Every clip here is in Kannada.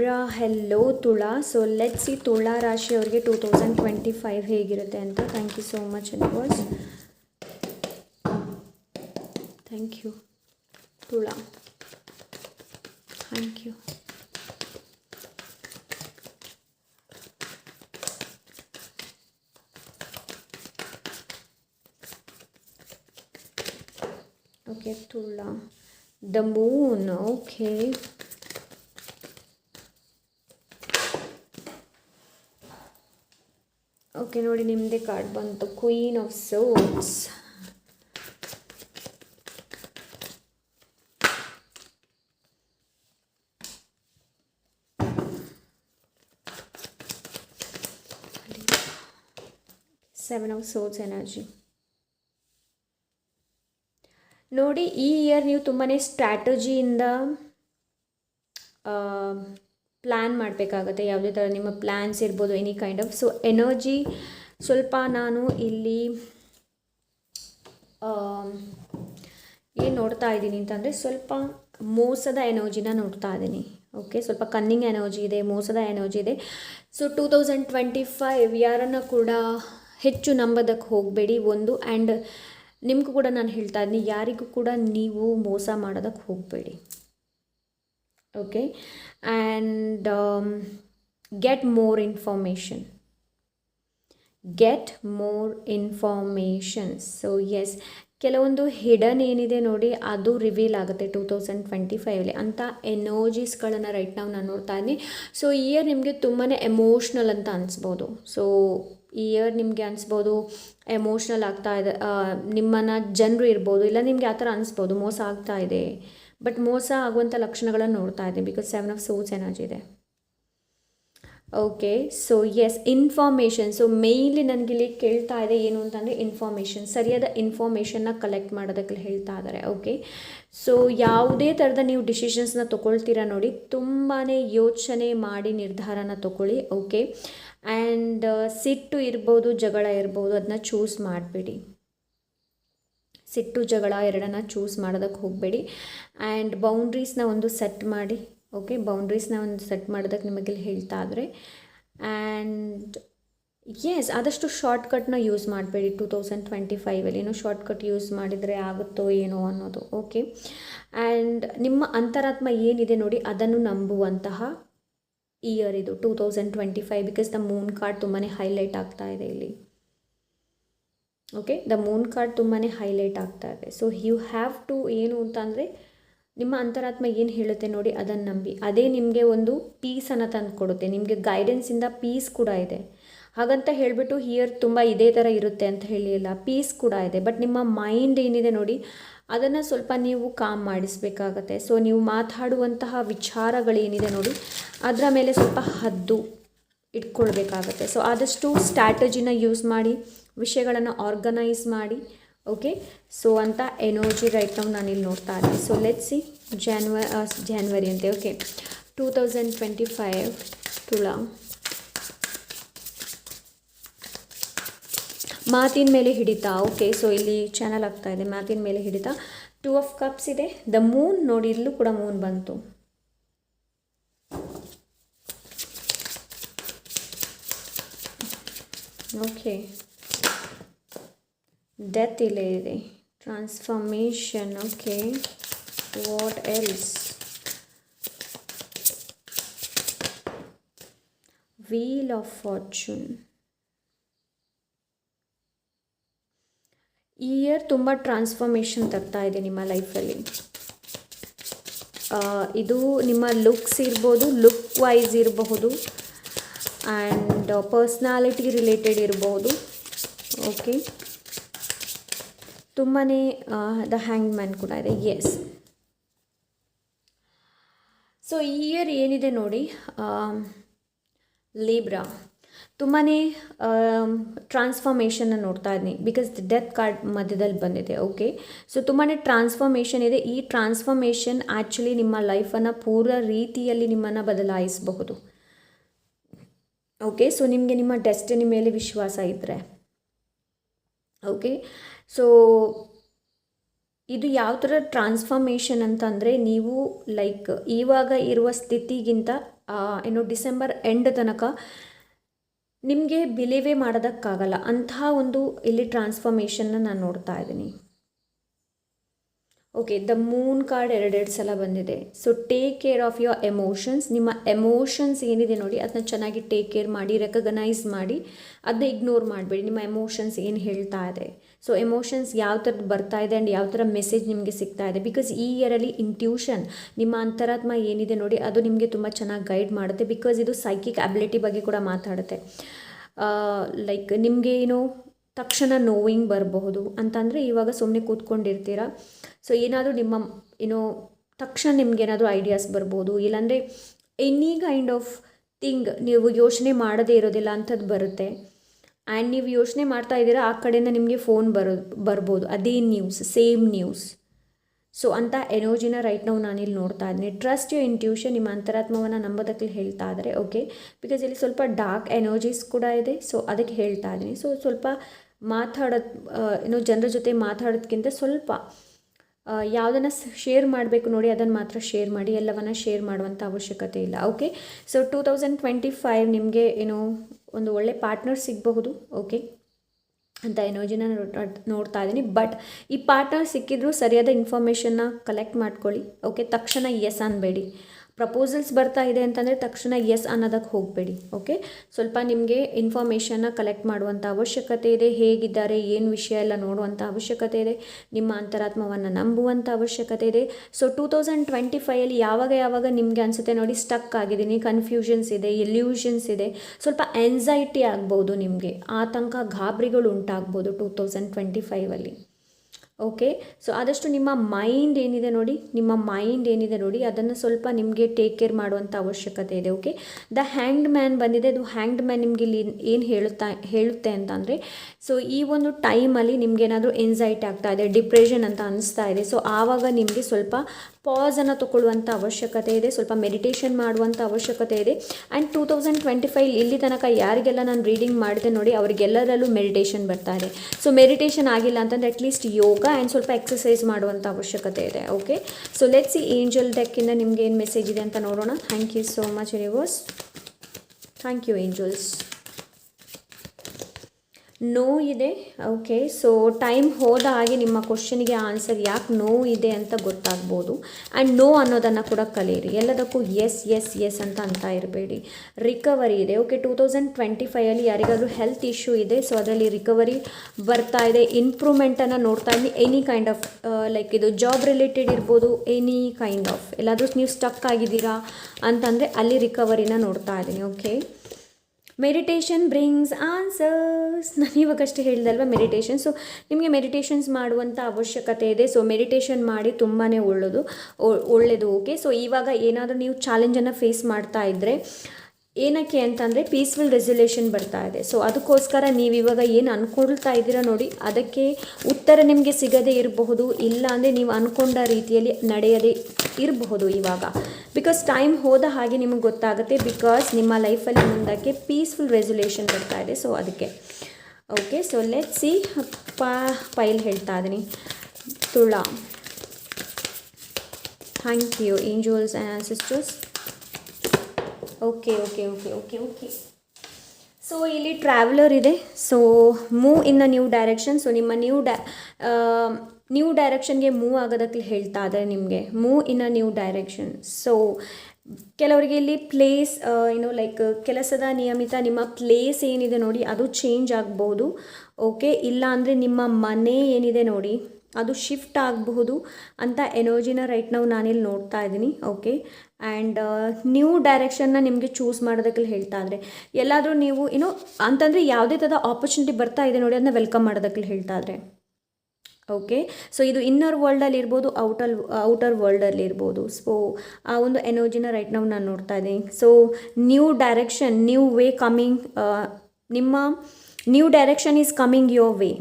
Libra hello Tula so let see Tula ರಾಶಿ ಅವರಿಗೆ ಟೂ ತೌಸಂಡ್ ಟ್ವೆಂಟಿ ಫೈವ್ ಹೇಗಿರುತ್ತೆ ಅಂತ. Thank you so much universe thank you Tula thank you okay Tula the moon okay okay, ನೋಡಿ ನಿಮ್ಮದೇ ಕಾರ್ಡ್ ಬಂತು. Queen of swords seven of swords energy ನೋಡಿ, ಈ ಇಯರ್ ನೀವು ತುಂಬಾ ಸ್ಟ್ರಾಟಜಿಯಿಂದ ಪ್ಲ್ಯಾನ್ ಮಾಡಬೇಕಾಗತ್ತೆ, ಯಾವುದೇ ಥರ ನಿಮ್ಮ ಪ್ಲ್ಯಾನ್ಸ್ ಇರ್ಬೋದು any kind of so energy ಸ್ವಲ್ಪ ನಾನು ಇಲ್ಲಿ ಏನು ನೋಡ್ತಾ ಇದ್ದೀನಿ ಅಂತಂದರೆ ಸ್ವಲ್ಪ ಮೋಸದ ಎನರ್ಜಿನ ನೋಡ್ತಾ ಇದ್ದೀನಿ. ಓಕೆ ಸ್ವಲ್ಪ ಕನ್ನಿಂಗ್ ಎನರ್ಜಿ ಇದೆ, ಮೋಸದ ಎನರ್ಜಿ ಇದೆ. So two thousand twenty five ಯಾರನ್ನು ಕೂಡ ಹೆಚ್ಚು ನಂಬೋದಕ್ಕೆ ಹೋಗಬೇಡಿ, ಒಂದು. ಆ್ಯಂಡ್ ನಿಮಗೂ ಕೂಡ ನಾನು ಹೇಳ್ತಾ ಇದ್ದೀನಿ, ಯಾರಿಗೂ ಕೂಡ ನೀವು ಮೋಸ ಮಾಡೋದಕ್ಕೆ ಹೋಗಬೇಡಿ. Okay and get more information get more informations so yes ಕೆಲವೊಂದು ಹಿಡನ್ ಏನಿದೆ ನೋಡಿ, ಅದು ರಿವೀಲ್ ಆಗುತ್ತೆ ಟೂ ತೌಸಂಡ್ ಟ್ವೆಂಟಿ ಫೈವಲ್ಲಿ ಅಂಥ ಎನರ್ಜೀಸ್ಗಳನ್ನು ರೈಟ್ ನಾವು ನಾನು ನೋಡ್ತಾ ಇದ್ದೀನಿ. ಸೊ ಇಯರ್ ನಿಮಗೆ ತುಂಬಾ ಎಮೋಷ್ನಲ್ ಅಂತ ಅನಿಸ್ಬೋದು. ಸೊ ಇಯರ್ ನಿಮಗೆ ಅನಿಸ್ಬೋದು ಎಮೋಷ್ನಲ್ ಆಗ್ತಾ ಇದೆ ನಿಮ್ಮನ್ನು ಜನರು ಇರ್ಬೋದು, ಇಲ್ಲ ನಿಮಗೆ ಆ ಥರ ಅನಿಸ್ಬೋದು, ಮೋಸ ಆಗ್ತಾ ಇದೆ. ಬಟ್ ಮೋಸ ಆಗುವಂಥ ಲಕ್ಷಣಗಳನ್ನು ನೋಡ್ತಾ ಇದ್ದೀನಿ because seven of souls energy ಇದೆ okay so yes information so mainly ನನಗಿಲ್ಲಿ ಕೇಳ್ತಾ ಇದೆ ಏನು ಅಂತಂದರೆ ಇನ್ಫಾರ್ಮೇಷನ್ ಸರಿಯಾದ ಇನ್ಫಾರ್ಮೇಷನ್ನ ಕಲೆಕ್ಟ್ ಮಾಡೋದಕ್ಕೆ ಹೇಳ್ತಾ ಇದ್ದಾರೆ. ಓಕೆ ಸೊ ಯಾವುದೇ ಥರದ ನೀವು ಡಿಸಿಷನ್ಸ್ನ ತೊಗೊಳ್ತೀರಾ ನೋಡಿ ತುಂಬಾ ಯೋಚನೆ ಮಾಡಿ ನಿರ್ಧಾರನ ತೊಗೊಳ್ಳಿ. ಓಕೆ ಆ್ಯಂಡ್ ಸಿಟ್ಟು ಇರ್ಬೋದು, ಜಗಳ ಇರ್ಬೋದು ಅದನ್ನ ಚೂಸ್ ಮಾಡಬೇಡಿ. ಸಿಟ್ಟು ಜಗಳ ಎರಡನ್ನ ಚೂಸ್ ಮಾಡೋದಕ್ಕೆ ಹೋಗಬೇಡಿ. ಆ್ಯಂಡ್ ಬೌಂಡ್ರೀಸ್ನ ಒಂದು ಸೆಟ್ ಮಾಡಿ ಓಕೆ ಬೌಂಡ್ರೀಸ್ನ ಒಂದು ಸೆಟ್ ಮಾಡೋದಕ್ಕೆ ನಿಮಗೆ ಹೇಳ್ತಾ ಆದರೆ ಆ್ಯಂಡ್ ಎಸ್ ಆದಷ್ಟು ಶಾರ್ಟ್ಕಟ್ನ ಯೂಸ್ ಮಾಡಬೇಡಿ ಟೂ ತೌಸಂಡ್ ಟ್ವೆಂಟಿ ಫೈವಲ್ಲಿ ಏನೋ ಶಾರ್ಟ್ಕಟ್ ಯೂಸ್ ಮಾಡಿದರೆ ಆಗುತ್ತೋ ಏನೋ ಅನ್ನೋದು ಓಕೆ ಆ್ಯಂಡ್ ನಿಮ್ಮ ಅಂತರಾತ್ಮ ಏನಿದೆ ನೋಡಿ, ಅದನ್ನು ನಂಬುವಂತಹ ಇಯರ್ ಇದು two thousand twenty five because the moon card ತುಂಬಾ ಹೈಲೈಟ್ ಆಗ್ತಾ ಇದೆ ಇಲ್ಲಿ. ಓಕೆ ದ ಮೂನ್ ಕಾರ್ಡ್ ತುಂಬಾ ಹೈಲೈಟ್ ಆಗ್ತಾ ಇದೆ. ಸೊ ಯು ಹ್ಯಾವ್ ಟು ಏನು ಅಂತ ಅಂದರೆ, ನಿಮ್ಮ ಅಂತರಾತ್ಮ ಏನು ಹೇಳುತ್ತೆ ನೋಡಿ ಅದನ್ನು ನಂಬಿ. ಅದೇ ನಿಮಗೆ ಒಂದು ಪೀಸನ್ನು ತಂದು ಕೊಡುತ್ತೆ. ನಿಮಗೆ ಗೈಡೆನ್ಸಿಂದ ಪೀಸ್ ಕೂಡ ಇದೆ. ಹಾಗಂತ ಹೇಳಿಬಿಟ್ಟು ಹಿಯರ್ ತುಂಬ ಇದೇ ಥರ ಇರುತ್ತೆ ಅಂತ ಹೇಳಿಲ್ಲ ಪೀಸ್ ಕೂಡ ಇದೆ. ಬಟ್ ನಿಮ್ಮ ಮೈಂಡ್ ಏನಿದೆ ನೋಡಿ, ಅದನ್ನು ಸ್ವಲ್ಪ ನೀವು ಕಾಮ್ ಮಾಡಿಸ್ಬೇಕಾಗತ್ತೆ. ಸೊ ನೀವು ಮಾತಾಡುವಂತಹ ವಿಚಾರಗಳೇನಿದೆ ನೋಡಿ, ಅದರ ಮೇಲೆ ಸ್ವಲ್ಪ ಹದ್ದು. ಇಟ್ಕೊಳ್ಬೇಕಾಗತ್ತೆ. ಸೊ ಆದಷ್ಟು ಸ್ಟ್ರಾಟಜಿನ ಯೂಸ್ ಮಾಡಿ, ವಿಷಯಗಳನ್ನು ಆರ್ಗನೈಸ್ ಮಾಡಿ ಓಕೆ ಸೊ ಅಂತ ಎನರ್ಜಿ ರೈಟ್ ನಾವು ನಾನಿಲ್ಲಿ ನೋಡ್ತಾ ಇದ್ದೀನಿ. ಸೊ ಲೆಟ್ ಸಿ ಜಾನ್ವ ಜಾನ್ವರಿ ಅಂತೆ okay two thousand twenty five Tula ಮಾತಿನ ಮೇಲೆ ಹಿಡಿತಾ ಓಕೆ ಸೊ ಇಲ್ಲಿ ಚಾನಲ್ ಆಗ್ತಾ ಇದೆ, ಮಾತಿನ ಮೇಲೆ ಹಿಡಿತಾ. ಟೂ ಆಫ್ ಕಪ್ಸ್ ಇದೆ. ದ ಮೂನ್ ನೋಡಿ ಕೂಡ ಮೂನ್ ಬಂತು. ಡೆತ್ ಇಲ್ಲೇ ಇದೆ. Transformation okay. What else wheel of fortune ಈ ಇಯರ್ ತುಂಬ ಟ್ರಾನ್ಸ್ಫಾರ್ಮೇಷನ್ ತರ್ತಾ ಇದೆ ನಿಮ್ಮ ಲೈಫಲ್ಲಿ ಇದು ನಿಮ್ಮ ಲುಕ್ಸ್ ಇರ್ಬೋದು ಲುಕ್ ವೈಸ್ ಇರಬಹುದು. ಆ್ಯಂಡ್ ಪರ್ಸ್ನಾಲಿಟಿ ರಿಲೇಟೆಡ್ ಇರ್ಬೋದು. ಓಕೆ ತುಂಬಾ ದ ಹ್ಯಾಂಗ್ ಮ್ಯಾನ್ ಕೂಡ ಇದೆ. ಎಸ್ ಸೊ ಈ ಇಯರ್ ಏನಿದೆ ನೋಡಿ ಲೀಬ್ರಾ ತುಂಬಾ ಟ್ರಾನ್ಸ್ಫಾರ್ಮೇಷನ್ನ ನೋಡ್ತಾ ಇದ್ದೀನಿ. ಬಿಕಾಸ್ ಡೆತ್ ಕಾರ್ಡ್ ಮಧ್ಯದಲ್ಲಿ ಬಂದಿದೆ. ಓಕೆ ಸೊ ತುಂಬಾ ಟ್ರಾನ್ಸ್ಫಾರ್ಮೇಷನ್ ಇದೆ. ಈ ಟ್ರಾನ್ಸ್ಫಾರ್ಮೇಷನ್ ಆ್ಯಕ್ಚುಲಿ ನಿಮ್ಮ ಲೈಫನ್ನು ಪೂರ್ವ ರೀತಿಯಲ್ಲಿ ನಿಮ್ಮನ್ನು ಬದಲಾಯಿಸಬಹುದು. ಓಕೆ ಸೊ ನಿಮಗೆ ನಿಮ್ಮ ಡೆಸ್ಟಿನಿ ಮೇಲೆ ವಿಶ್ವಾಸ ಇದ್ದರೆ ಓಕೆ ಸೊ ಇದು ಯಾವ ಥರ ಟ್ರಾನ್ಸ್ಫಾರ್ಮೇಷನ್ ಅಂತಂದರೆ ನೀವು ಲೈಕ್ ಇವಾಗ ಇರುವ ಸ್ಥಿತಿಗಿಂತ ಏನು ಡಿಸೆಂಬರ್ ಎಂಡ್ ತನಕ ನಿಮಗೆ ಬಿಲೀವೇ ಮಾಡೋದಕ್ಕಾಗಲ್ಲ. ಅಂತಹ ಒಂದು ಇಲ್ಲಿ ಟ್ರಾನ್ಸ್ಫಾರ್ಮೇಷನ್ನ ನಾನು ನೋಡ್ತಾ ಇದ್ದೀನಿ. ಓಕೆ ದ ಮೂನ್ ಕಾರ್ಡ್ ಎರಡೆರಡು ಸಲ ಬಂದಿದೆ. So take care of your emotions ನಿಮ್ಮ ಎಮೋಷನ್ಸ್ ಏನಿದೆ ನೋಡಿ ಅದನ್ನ ಚೆನ್ನಾಗಿ ಟೇಕ್ ಕೇರ್ ಮಾಡಿ ರೆಕಗನೈಸ್ ಮಾಡಿ ಅದನ್ನ ಇಗ್ನೋರ್ ಮಾಡಬೇಡಿ. ನಿಮ್ಮ ಎಮೋಷನ್ಸ್ ಏನು ಹೇಳ್ತಾ ಇದೆ. ಸೊ ಎಮೋಷನ್ಸ್ ಯಾವ ಥರದ್ದು ಬರ್ತಾ ಇದೆ ಆ್ಯಂಡ್ ಯಾವ ಥರ ಮೆಸೇಜ್ ನಿಮಗೆ ಸಿಗ್ತಾ ಇದೆ. ಬಿಕಾಸ್ ಈ ಇಯರಲ್ಲಿ ಇಂಟ್ಯೂಷನ್ ನಿಮ್ಮ ಅಂತರಾತ್ಮ ಏನಿದೆ ನೋಡಿ, ಅದು ನಿಮಗೆ ತುಂಬ ಚೆನ್ನಾಗಿ ಗೈಡ್ ಮಾಡುತ್ತೆ. ಬಿಕಾಸ್ ಇದು ಸೈಕಿಕ್ ಅಬಿಲಿಟಿ ಬಗ್ಗೆ ಕೂಡ ಮಾತಾಡುತ್ತೆ. ಲೈಕ್ ನಿಮಗೆ ಏನು ತಕ್ಷಣ ನೋವಿಂಗ್ ಬರಬಹುದು. ಅಂತಂದರೆ ಇವಾಗ ಸುಮ್ಮನೆ ಕೂತ್ಕೊಂಡಿರ್ತೀರ? ಸೊ ಏನಾದರೂ ನಿಮ್ಮ ಏನೋ ತಕ್ಷಣ ನಿಮ್ಗೆ ಏನಾದರೂ ಐಡಿಯಾಸ್ ಬರ್ಬೋದು. ಇಲ್ಲಾಂದರೆ ಎನಿ ಕೈಂಡ್ ಆಫ್ ಥಿಂಗ್ ನೀವು ಯೋಚನೆ ಮಾಡದೇ ಇರೋದಿಲ್ಲ ಅಂಥದ್ದು ಬರುತ್ತೆ. ಆ್ಯಂಡ್ ನೀವು ಯೋಚನೆ ಮಾಡ್ತಾ ಇದ್ದೀರಾ, ಆ ಕಡೆಯಿಂದ ನಿಮಗೆ ಫೋನ್ ಬರೋ, ಬರ್ಬೋದು. ಅದೇ ನ್ಯೂಸ್ ಸೇಮ್ ನ್ಯೂಸ್ ಸೊ ಅಂತ ಎನರ್ಜಿನ ರೈಟ್ ನಾವು ನಾನಿಲ್ಲಿ ನೋಡ್ತಾ ಇದ್ದೀನಿ. ಟ್ರಸ್ಟ್ ಯು ಇಂಟ್ಯೂಷನ್ ನಿಮ್ಮ ಅಂತರಾತ್ಮವನ್ನು ನಂಬೋದಕ್ಕೆ ಹೇಳ್ತಾ ಇದ್ದಾರೆ ಓಕೆ ಬಿಕಾಸ್ ಇಲ್ಲಿ ಸ್ವಲ್ಪ ಡಾರ್ಕ್ ಎನರ್ಜೀಸ್ ಕೂಡ ಇದೆ ಸೊ ಅದಕ್ಕೆ ಹೇಳ್ತಾ ಇದ್ದೀನಿ. ಸೊ ಸ್ವಲ್ಪ ಮಾತಾಡೋದ್ ಏನು ಜನರ ಜೊತೆ ಮಾತಾಡೋದಕ್ಕಿಂತ ಸ್ವಲ್ಪ ಯಾವುದನ್ನು ಶೇರ್ ಮಾಡಬೇಕು ನೋಡಿ, ಅದನ್ನು ಮಾತ್ರ ಶೇರ್ ಮಾಡಿ, ಎಲ್ಲವನ್ನು ಶೇರ್ ಮಾಡುವಂಥ ಅವಶ್ಯಕತೆ ಇಲ್ಲ okay so two thousand twenty five ನಿಮಗೆ ಏನು ಒಂದು ಒಳ್ಳೆ ಪಾರ್ಟ್ನರ್ ಸಿಗಬಹುದು ಓಕೆ ಅಂತ ಎನರ್ಜಿನ ನೋಡ್ತಾ ಇದ್ದೀನಿ. ಬಟ್ ಈ ಪಾರ್ಟ್ನರ್ ಸಿಕ್ಕಿದ್ರು ಸರಿಯಾದ ಇನ್ಫಾರ್ಮೇಷನ್ನ ಕಲೆಕ್ಟ್ ಮಾಡ್ಕೊಳ್ಳಿ. ಓಕೆ ತಕ್ಷಣ ಎಸ್ ಅನ್ಬೇಡಿ. ಪ್ರಪೋಸಲ್ಸ್ ಬರ್ತಾ ಇದೆ ಅಂತಂದರೆ ತಕ್ಷಣ ಎಸ್ ಅನ್ನೋದಕ್ಕೆ ಹೋಗಬೇಡಿ ಓಕೆ ಸ್ವಲ್ಪ ನಿಮಗೆ ಇನ್ಫಾರ್ಮೇಷನ್ನ ಕಲೆಕ್ಟ್ ಮಾಡುವಂಥ ಅವಶ್ಯಕತೆ ಇದೆ, ಹೇಗಿದ್ದಾರೆ, ಏನು ವಿಷಯ ಎಲ್ಲ ನೋಡುವಂಥ ಅವಶ್ಯಕತೆ ಇದೆ, ನಿಮ್ಮ ಅಂತರಾತ್ಮವನ್ನು ನಂಬುವಂಥ ಅವಶ್ಯಕತೆ ಇದೆ. ಸೊ ಟೂ ತೌಸಂಡ್ ಟ್ವೆಂಟಿ ಫೈಯಲ್ಲಿ ಯಾವಾಗ ಯಾವಾಗ ನಿಮಗೆ ಅನಿಸುತ್ತೆ ನೋಡಿ ಸ್ಟಕ್ ಆಗಿದ್ದೀನಿ ಕನ್ಫ್ಯೂಷನ್ಸ್ ಇದೆ ಎಲ್ಯೂಷನ್ಸ್ ಇದೆ, ಸ್ವಲ್ಪ ಎಂಜೈಟಿ ಆಗ್ಬೋದು ನಿಮಗೆ, ಆತಂಕ ಗಾಬರಿಗಳು ಉಂಟಾಗ್ಬೋದು ಟೂ ತೌಸಂಡ್ ಟ್ವೆಂಟಿ ಫೈವಲ್ಲಿ ಓಕೆ ಸೊ ಆದಷ್ಟು ನಿಮ್ಮ ಮೈಂಡ್ ಏನಿದೆ ನೋಡಿ, ನಿಮ್ಮ ಮೈಂಡ್ ಏನಿದೆ ನೋಡಿ, ಅದನ್ನು ಸ್ವಲ್ಪ ನಿಮಗೆ ಟೇಕ್ ಕೇರ್ ಮಾಡುವಂಥ ಅವಶ್ಯಕತೆ ಇದೆ ಓಕೆ ದ ಹ್ಯಾಂಡ್ ಮ್ಯಾನ್ ಬಂದಿದೆ, ಅದು ಹ್ಯಾಂಡ್ ಮ್ಯಾನ್ ನಿಮಗೆ ಇಲ್ಲಿ ಏನು ಹೇಳುತ್ತಾ, ಹೇಳುತ್ತೆ ಅಂತ ಅಂದರೆ ಸೊ ಈ ಒಂದು ಟೈಮಲ್ಲಿ ನಿಮ್ಗೆ ಏನಾದರೂ ಎನ್ಸೈಟಿ ಆಗ್ತಾ ಇದೆ ಡಿಪ್ರೆಷನ್ ಅಂತ ಅನಿಸ್ತಾ ಇದೆ ಸೊ ಆವಾಗ ನಿಮಗೆ ಸ್ವಲ್ಪ ಪಾಸನ್ನು ತಗೊಳ್ಳುವಂಥ ಅವಶ್ಯಕತೆ ಇದೆ, ಸ್ವಲ್ಪ ಮೆಡಿಟೇಷನ್ ಮಾಡುವಂಥ ಅವಶ್ಯಕತೆ ಇದೆ. And two thousand twenty five ಇಲ್ಲಿ ತನಕ ಯಾರಿಗೆಲ್ಲ ನಾನು ರೀಡಿಂಗ್ ಮಾಡಿದೆ ನೋಡಿ, ಅವರಿಗೆಲ್ಲರಲ್ಲೂ ಮೆಡಿಟೇಷನ್ ಬರ್ತಾ ಇದೆ. ಸೊ ಮೆಡಿಟೇಷನ್ ಆಗಿಲ್ಲ ಅಂತಂದರೆ ಅಟ್ಲೀಸ್ಟ್ ಯೋಗ ಆ್ಯಂಡ್ ಸ್ವಲ್ಪ ಎಕ್ಸಸೈಸ್ ಮಾಡುವಂಥ ಅವಶ್ಯಕತೆ ಇದೆ. ಓಕೆ ಸೊ ಲೆಟ್ಸ್ ಈ ಏಂಜಲ್ ಡೆಕ್ಕಿಂದ ನಿಮ್ಗೆ ಏನು ಮೆಸೇಜ್ ಇದೆ ಅಂತ ನೋಡೋಣ. Thank you so much reverse thank you angels no ಇದೆ ಓಕೆ ಸೊ ಟೈಮ್ ಹೋದ ಹಾಗೆ ನಿಮ್ಮ ಕ್ವಶನಿಗೆ ಆನ್ಸರ್ ಯಾಕೆ ನೋ ಇದೆ ಅಂತ ಗೊತ್ತಾಗ್ಬೋದು. ಆ್ಯಂಡ್ ನೋ ಅನ್ನೋದನ್ನು ಕೂಡ ಕಲಿಯಿರಿ. ಎಲ್ಲದಕ್ಕೂ ಎಸ್ ಎಸ್ ಎಸ್ ಅಂತ ಅಂತ ಇರಬೇಡಿ. ರಿಕವರಿ ಇದೆ. ಓಕೆ ಟೂ ತೌಸಂಡ್ ಟ್ವೆಂಟಿ ಫೈವಲ್ಲಿ ಯಾರಿಗಾದರೂ ಹೆಲ್ತ್ ಇಶ್ಯೂ ಇದೆ ಸೊ ಅದರಲ್ಲಿ ರಿಕವರಿ ಬರ್ತಾ ಇದೆ. ಇಂಪ್ರೂವ್ಮೆಂಟನ್ನು ನೋಡ್ತಾ ಇದ್ದೀನಿ ಎನಿ ಕೈಂಡ್ ಆಫ್ ಲೈಕ್ ಇದು ಜಾಬ್ ರಿಲೇಟೆಡ್ ಇರ್ಬೋದು ಎನಿ ಕೈಂಡ್ ಆಫ್ ಎಲ್ಲಾದರೂ ನೀವು ಸ್ಟಕ್ ಆಗಿದ್ದೀರಾ ಅಂತಂದರೆ ಅಲ್ಲಿ ರಿಕವರಿನ ನೋಡ್ತಾ ಇದ್ದೀನಿ. ಓಕೆ ಮೆಡಿಟೇಷನ್ ಬ್ರಿಂಗ್ಸ್ ಆನ್ಸರ್ಸ್ ನಾನು ಇವಾಗಷ್ಟೇ ಹೇಳಿದಲ್ವ ಮೆಡಿಟೇಷನ್ ಸೊ ನಿಮಗೆ ಮೆಡಿಟೇಷನ್ಸ್ ಮಾಡುವಂಥ ಅವಶ್ಯಕತೆ ಇದೆ. ಸೊ ಮೆಡಿಟೇಷನ್ ಮಾಡಿ ತುಂಬಾ ಒಳ್ಳೆಯದು ಒಳ್ಳೆಯದು ಓಕೆ ಸೊ ಇವಾಗ ಏನಾದರೂ ನೀವು ಚಾಲೆಂಜನ್ನು ಫೇಸ್ ಮಾಡ್ತಾ ಇದ್ದರೆ ಏನಕ್ಕೆ ಅಂತಂದರೆ ಪೀಸ್ಫುಲ್ ರೆಸಲ್ಯೂಷನ್ ಬರ್ತಾ ಇದೆ. ಸೊ ಅದಕ್ಕೋಸ್ಕರ ನೀವು ಇವಾಗ ಏನು ಅಂದ್ಕೊಳ್ತಾ ಇದ್ದೀರಾ ನೋಡಿ, ಅದಕ್ಕೆ ಉತ್ತರ ನಿಮಗೆ ಸಿಗದೇ ಇರಬಹುದು. ಇಲ್ಲ ಅಂದರೆ ನೀವು ಅಂದ್ಕೊಂಡ ರೀತಿಯಲ್ಲಿ ನಡೆಯದೇ ಇರಬಹುದು ಇವಾಗ. ಬಿಕಾಸ್ ಟೈಮ್ ಹೋದ ಹಾಗೆ ನಿಮಗೆ ಗೊತ್ತಾಗುತ್ತೆ ಬಿಕಾಸ್ ನಿಮ್ಮ ಲೈಫಲ್ಲಿ ಮುಂದಕ್ಕೆ ಪೀಸ್ಫುಲ್ ರೆಸೊಲ್ಯೂಷನ್ ಬರ್ತಾ ಇದೆ. ಸೊ ಅದಕ್ಕೆ. ಓಕೆ ಸೊ ಲೆಟ್ ಸಿ ಪಾ ಪೈಲ್ ಹೇಳ್ತಾ ಇದ್ದೀನಿ. Tula. Thank you angels and sisters okay okay okay okay okay so ಇಲ್ಲಿ ಟ್ರಾವೆಲರ್ ಇದೆ. So move in a new direction so ನಿಮ್ಮ ನ್ಯೂ ಡೈ ನ್ಯೂ ಡೈರೆಕ್ಷನ್ಗೆ ಮೂವ್ ಆಗೋದಕ್ಕೆ ಹೇಳ್ತಾ ಇದ್ದಾರೆ ನಿಮಗೆ move in a new direction so ಕೆಲವರಿಗೆ ಇಲ್ಲಿ ಪ್ಲೇಸ್ ಏನು ಲೈಕ್ ಕೆಲಸದ ನಿಯಮಿತ ನಿಮ್ಮ ಪ್ಲೇಸ್ ಏನಿದೆ ನೋಡಿ, ಅದು ಚೇಂಜ್ ಆಗ್ಬೋದು. ಓಕೆ ಇಲ್ಲ ಅಂದರೆ ನಿಮ್ಮ ಮನೆ ಏನಿದೆ ನೋಡಿ, ಅದು ಶಿಫ್ಟ್ ಆಗಬಹುದು ಅಂತ ಎನರ್ಜಿನ ರೈಟ್ ನಾವು ನಾನಿಲ್ಲಿ ನೋಡ್ತಾ ಇದ್ದೀನಿ. ಓಕೆ ಆ್ಯಂಡ್ ನ್ಯೂ ಡೈರೆಕ್ಷನ್ನ ನಿಮಗೆ ಚೂಸ್ ಮಾಡೋದಕ್ಕೆ ಹೇಳ್ತಾ ಇದ್ರೆ ಎಲ್ಲಾದರೂ ನೀವು ಏನೋ ಅಂತಂದರೆ ಯಾವುದೇ ಥರದ ಆಪರ್ಚುನಿಟಿ ಬರ್ತಾ ಇದೆ ನೋಡಿ ಅದನ್ನ ವೆಲ್ಕಮ್ ಮಾಡೋದಕ್ಕೆ ಹೇಳ್ತಾ ಇದ್ರೆ ಓಕೆ ಸೊ ಇದು ಇನ್ನರ್ ವರ್ಲ್ಡಲ್ಲಿ ಇರ್ಬೋದು ಔಟಲ್ ಔಟರ್ ವರ್ಲ್ಡಲ್ಲಿ ಇರ್ಬೋದು. ಸೊ ಆ ಒಂದು ಎನರ್ಜಿನ ರೈಟ್ ನಾವು ನಾನು ನೋಡ್ತಾ ಇದ್ದೀನಿ. So new direction new way coming ನಿಮ್ಮ new direction is coming your way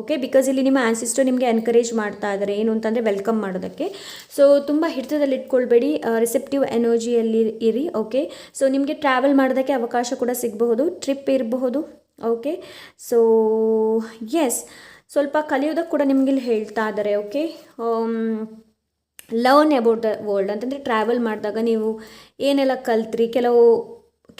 okay because ಇಲ್ಲಿ ನಿಮ್ಮ ಆನ್ಸಿಸ್ಟರ್ ನಿಮಗೆ ಎನ್ಕರೇಜ್ ಮಾಡ್ತಾ ಇದ್ದಾರೆ. ಏನು ಅಂತಂದರೆ ವೆಲ್ಕಮ್ ಮಾಡೋದಕ್ಕೆ. ಸೊ ತುಂಬ ಹಿಡಿತದಲ್ಲಿ ಇಟ್ಕೊಳ್ಬೇಡಿ. ರಿಸೆಪ್ಟಿವ್ ಎನರ್ಜಿಯಲ್ಲಿ ಇರಿ ಓಕೆ ಸೊ ನಿಮಗೆ ಟ್ರಾವೆಲ್ ಮಾಡೋದಕ್ಕೆ ಅವಕಾಶ ಕೂಡ ಸಿಗಬಹುದು ಟ್ರಿಪ್ ಇರಬಹುದು ಓಕೆ ಸೊ ಎಸ್ ಸ್ವಲ್ಪ ಕಲಿಯೋದಕ್ಕೆ ಕೂಡ ನಿಮಗೆ ಇಲ್ಲಿ ಹೇಳ್ತಾ ಇದ್ದಾರೆ okay learn about the world ಅಂತಂದರೆ ಟ್ರಾವೆಲ್ ಮಾಡಿದಾಗ ನೀವು ಏನೆಲ್ಲ ಕಲ್ತ್ರಿ, ಕೆಲವು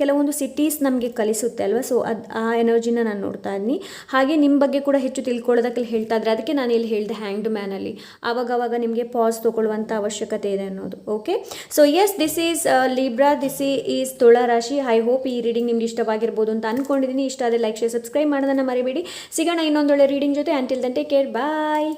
ಕೆಲವೊಂದು ಸಿಟೀಸ್ ನಮಗೆ ಕಲಿಸುತ್ತೆ ಅಲ್ವಾ? ಸೊ ಅದು ಆ ಎನರ್ಜಿನ ನಾನು ನೋಡ್ತಾ ಇದ್ದೀನಿ. ಹಾಗೆ ನಿಮ್ಮ ಬಗ್ಗೆ ಕೂಡ ಹೆಚ್ಚು ತಿಳ್ಕೊಳ್ಳೋದಕ್ಕೆ ಹೇಳ್ತಾ ಇದ್ರೆ ಅದಕ್ಕೆ ನಾನು ಇಲ್ಲಿ ಹೇಳಿದೆ ಹ್ಯಾಂಗ್ಡ್ ಮ್ಯಾನಲ್ಲಿ ಆವಾಗವಾಗ ನಿಮಗೆ ಪಾಸ್ ತೊಗೊಳ್ಳುವಂಥ ಅವಶ್ಯಕತೆ ಇದೆ ಅನ್ನೋದು okay so yes this is Libra this is Tula ರಾಶಿ ಐ ಹೋಪ್ ಈ ರೀಡಿಂಗ್ ನಿಮ್ಗೆ ಇಷ್ಟವಾಗಿರ್ಬೋದು ಅಂತ ಅಂದ್ಕೊಂಡಿದ್ದೀನಿ ಇಷ್ಟ ಆದರೆ ಲೈಕ್ ಶೇರ್ ಸಬ್ಸ್ಕ್ರೈಬ್ ಮಾಡೋದನ್ನು ಮರಿಬೇಡಿ. ಸಿಗೋಣ ಇನ್ನೊಂದೊಳ್ಳೆ ರೀಡಿಂಗ್ ಜೊತೆ. Until then take care bye